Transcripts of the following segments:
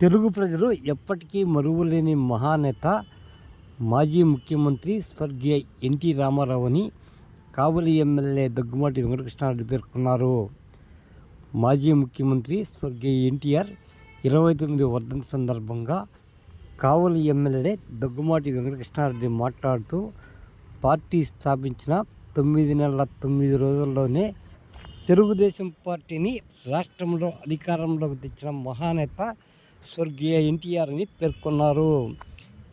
తెలుగు ప్రజలు ఎప్పటికీ మరువలేని మహానేత మాజీ ముఖ్యమంత్రి స్వర్గీయ ఎన్టీ రామారావు అని కావలి ఎమ్మెల్యే దగ్గుమాటి వెంకటకృష్ణారెడ్డి పేర్కొన్నారు. మాజీ ముఖ్యమంత్రి స్వర్గీయ ఎన్టీఆర్ ఇరవై తొమ్మిది వర్ధంతి సందర్భంగా కావలి ఎమ్మెల్యే దగ్గుమాటి వెంకటకృష్ణారెడ్డి మాట్లాడుతూ పార్టీ స్థాపించిన తొమ్మిది నెలల తొమ్మిది రోజుల్లోనే తెలుగుదేశం పార్టీని రాష్ట్రంలో అధికారంలోకి తెచ్చిన మహానేత స్వర్గీయ ఎన్టీఆర్ అని పేర్కొన్నారు.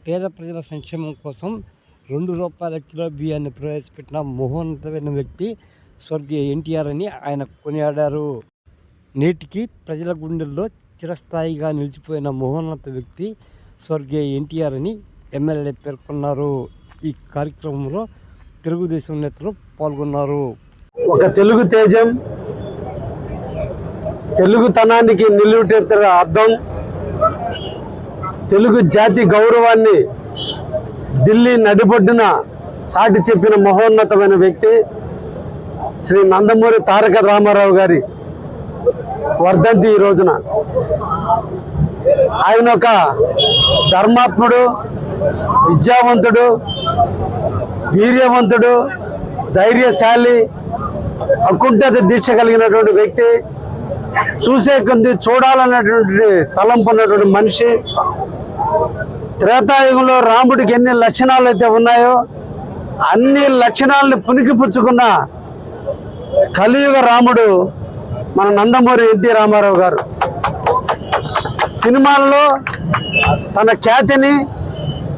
పేద ప్రజల సంక్షేమం కోసం రెండు రూపాయల కిలో బియ్యాన్ని ప్రవేశపెట్టిన మహోన్నతమైన వ్యక్తి స్వర్గీయ ఎన్టీఆర్ అని ఆయన కొనియాడారు. నేటికి ప్రజల గుండెల్లో చిరస్థాయిగా నిలిచిపోయిన మోహోన్నత వ్యక్తి స్వర్గీయ ఎన్టీఆర్ అని ఎమ్మెల్యే పేర్కొన్నారు. ఈ కార్యక్రమంలో తెలుగుదేశం నేతలు పాల్గొన్నారు. ఒక తెలుగు తేజం తెలుగుతనానికి నిలువుటెత్తర అర్థం తెలుగు జాతి గౌరవాన్ని ఢిల్లీ నడిబొడ్డున చాటి చెప్పిన మహోన్నతమైన వ్యక్తి శ్రీ నందమూరి తారక రామారావు గారి వర్ధంతి ఈ రోజున. ఆయన ఒక ధర్మాత్ముడు విద్యావంతుడు వీర్యవంతుడు ధైర్యశాలి అకుంఠత దీక్ష కలిగినటువంటి వ్యక్తి. చూసే కొద్ది చూడాలన్నటువంటి తలంపు ఉన్నటువంటి మనిషి త్రేతాయుగంలో రాముడికి ఎన్ని లక్షణాలు అయితే ఉన్నాయో అన్ని లక్షణాలను పుణికిపుచ్చుకున్న కలియుగ రాముడు మన నందమూరి ఎన్టీ రామారావు గారు. సినిమాల్లో తన ఖ్యాతిని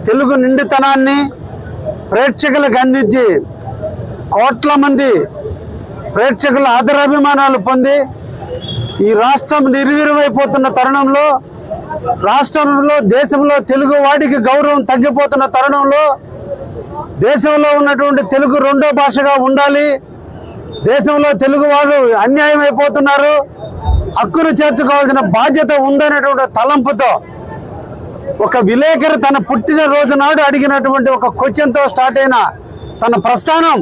తెలుగు నిండుతనాన్ని ప్రేక్షకులకు అందించి కోట్ల మంది ప్రేక్షకుల ఆదరాభిమానాలు పొంది ఈ రాష్ట్రం నిర్వీర్యమైపోతున్న తరుణంలో రాష్ట్రంలో దేశంలో తెలుగు వాడికి గౌరవం తగ్గిపోతున్న తరుణంలో దేశంలో ఉన్నటువంటి తెలుగు రెండో భాషగా ఉండాలి. దేశంలో తెలుగు వాళ్ళు అన్యాయం అయిపోతున్నారు. హక్కును చేర్చుకోవాల్సిన బాధ్యత ఉందనేటువంటి తలంపుతో ఒక విలేకరి తన పుట్టిన రోజు నాడు అడిగినటువంటి ఒక క్వశ్చన్తో స్టార్ట్ అయిన తన ప్రస్థానం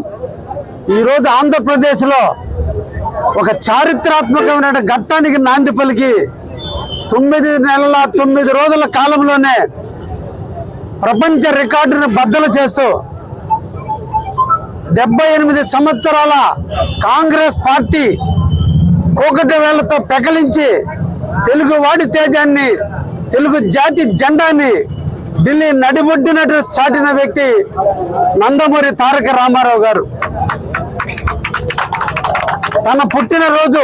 ఈరోజు ఆంధ్రప్రదేశ్లో ఒక చారిత్రాత్మకమైన ఘట్టానికి నాంది పలికి తొమ్మిది నెలల తొమ్మిది రోజుల కాలంలోనే ప్రపంచ రికార్డును బద్దలు చేస్తూ డెబ్బై ఎనిమిది సంవత్సరాల కాంగ్రెస్ పార్టీ కోకటి వేళ్ళతో పెకలించి తెలుగు వాడి తేజాన్ని తెలుగు జాతి జెండాని ఢిల్లీ నడిబొడ్డినట్టు చాటిన వ్యక్తి నందమూరి తారక రామారావు గారు. తన పుట్టినరోజు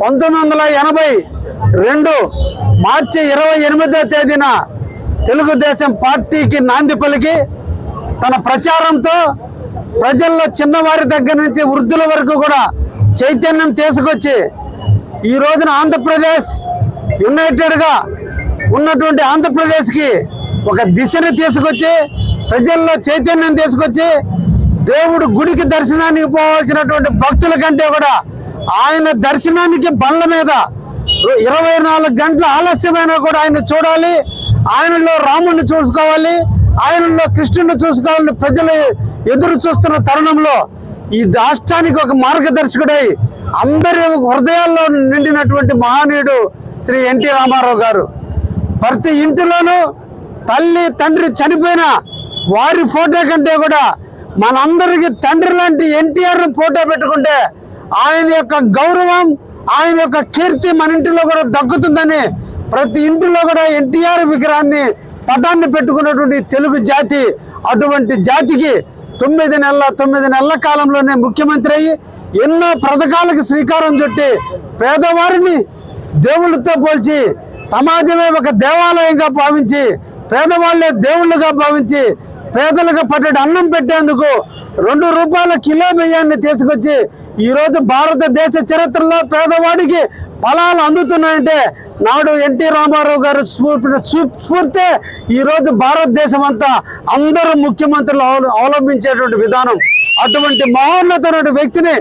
పంతొమ్మిది వందల ఎనభై రెండు మార్చి ఇరవై ఎనిమిదో తేదీన తెలుగుదేశం పార్టీకి నాంది పలికి తన ప్రచారంతో ప్రజల్లో చిన్నవారి దగ్గర నుంచి వృద్ధుల వరకు కూడా చైతన్యం తీసుకొచ్చి ఈ రోజున ఆంధ్రప్రదేశ్ యునైటెడ్గా ఉన్నటువంటి ఆంధ్రప్రదేశ్కి ఒక దిశని తీసుకొచ్చి ప్రజల్లో చైతన్యం తీసుకొచ్చి దేవుడు గుడికి దర్శనానికి పోవాల్సినటువంటి భక్తుల కంటే కూడా ఆయన దర్శనానికి బండ్ల మీద ఇరవై నాలుగు గంటల ఆలస్యమైనా కూడా ఆయన చూడాలి. ఆయనలో రాముడిని చూసుకోవాలి. ఆయనలో కృష్ణుని చూసుకోవాలని ప్రజలు ఎదురు చూస్తున్న తరుణంలో ఈ రాష్ట్రానికి ఒక మార్గదర్శకుడై అందరి హృదయాల్లో నిండినటువంటి మహనీయుడు శ్రీ ఎన్టీ రామారావు గారు. ప్రతి ఇంటిలోనూ తల్లి తండ్రి చనిపోయిన వారి ఫోటో కంటే కూడా మనందరికి తండ్రి లాంటి ఎన్టీఆర్ ఫోటో పెట్టుకుంటే ఆయన యొక్క గౌరవం ఆయన యొక్క కీర్తి మన ఇంటిలో కూడా దక్కుతుందని ప్రతి ఇంటిలో కూడా ఎన్టీఆర్ విగ్రహాన్ని పటాన్ని పెట్టుకున్నటువంటి తెలుగు జాతి అటువంటి జాతికి తొమ్మిది నెలల తొమ్మిది నెలల కాలంలోనే ముఖ్యమంత్రి అయ్యి ఎన్నో పథకాలకు శ్రీకారం చుట్టి పేదవారిని దేవుళ్ళతో పోల్చి సమాజమే ఒక దేవాలయంగా భావించి పేదవాళ్ళే దేవుళ్ళుగా భావించి పేదలకు పట్టడి అన్నం పెట్టేందుకు రెండు రూపాయల కిలో బియ్యాన్ని తీసుకొచ్చి ఈరోజు భారతదేశ చరిత్రలో పేదవాడికి ఫలాలు అందుతున్నాయంటే నాడు ఎన్టీ రామారావు గారు స్ఫూర్తి స్ఫూర్తే ఈరోజు భారతదేశం అంతా అందరూ ముఖ్యమంత్రులు అవలంబించేటువంటి విధానం. అటువంటి మహోన్నతమైన వ్యక్తిని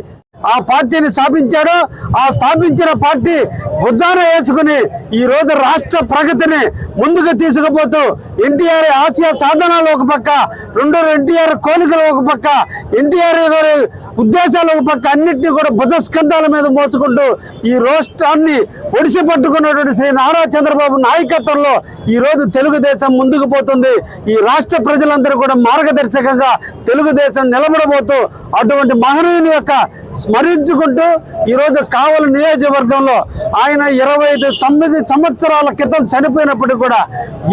ఆ పార్టీని స్థాపించాడో. ఆ స్థాపించిన పార్టీ భుజాన వేసుకుని ఈ రోజు రాష్ట్ర ప్రగతిని ముందుకు తీసుకుపోతూ ఎన్టీఆర్ ఆసియా సాధనాలు ఒక పక్క రెండు ఎన్టీఆర్ కోరికలు ఒక పక్క ఎన్టీఆర్ గారి ఉద్దేశాలు ఒక పక్క అన్నింటినీ కూడా భుజస్కంధాల మీద మోసుకుంటూ ఈ రాష్ట్రాన్ని ఒడిసి పట్టుకున్నటువంటి శ్రీ నారా చంద్రబాబు నాయకత్వంలో ఈ రోజు తెలుగుదేశం ముందుకు పోతుంది. ఈ రాష్ట్ర ప్రజలందరూ కూడా మార్గదర్శకంగా తెలుగుదేశం నిలబడబోతూ అటువంటి మహనీయుని యొక్క స్మరించుకుంటూ ఈరోజు కావలి నియోజకవర్గంలో ఆయన ఇరవై ఐదు తొమ్మిది సంవత్సరాల క్రితం చనిపోయినప్పుడు కూడా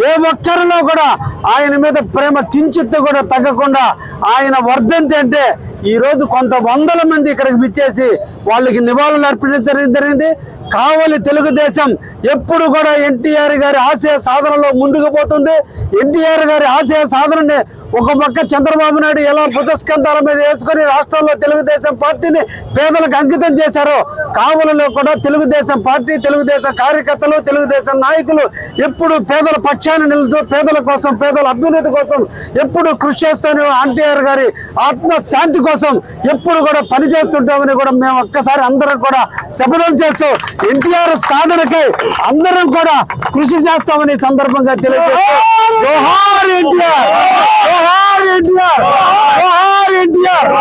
ఏ ఒక్కరిలో కూడా ఆయన మీద ప్రేమ కించిత్తు కూడా తగ్గకుండా ఆయన వర్ధంతి అంటే ఈరోజు కొంత వందల మంది ఇక్కడికి విచ్చేసి వాళ్ళకి నివాళులు అర్పించడం జరిగింది. కావలి తెలుగుదేశం ఎప్పుడు కూడా ఎన్టీఆర్ గారి ఆశయ సాధనలో ముందుకు పోతుంది. ఎన్టీఆర్ గారి ఆశయ సాధనని ఒక పక్క చంద్రబాబు నాయుడు ఎలా భుజస్కంధాల మీద వేసుకొని రాష్ట్రంలో తెలుగుదేశం పార్టీని పేదలకు అంకితం చేశారో కావలిలో కూడా తెలుగుదేశం పార్టీ తెలుగుదేశం కార్యకర్తలు తెలుగుదేశం నాయకులు ఎప్పుడు పేదల పక్షాన్ని నిలుతూ పేదల కోసం పేదల అభ్యున్నతి కోసం ఎప్పుడు కృషి చేస్తూనే ఎన్టీఆర్ గారి ఆత్మశాంతి కోసం ఎప్పుడు కూడా పనిచేస్తుంటామని కూడా మేము ఒక్కసారి అందరం కూడా శపథం చేస్తూ ఎన్టీఆర్ సాధనకి అందరం కూడా కృషి చేస్తామని సందర్భంగా తెలియజేస్తారు ఎన్టీఆర్! ఎన్టీఆర్!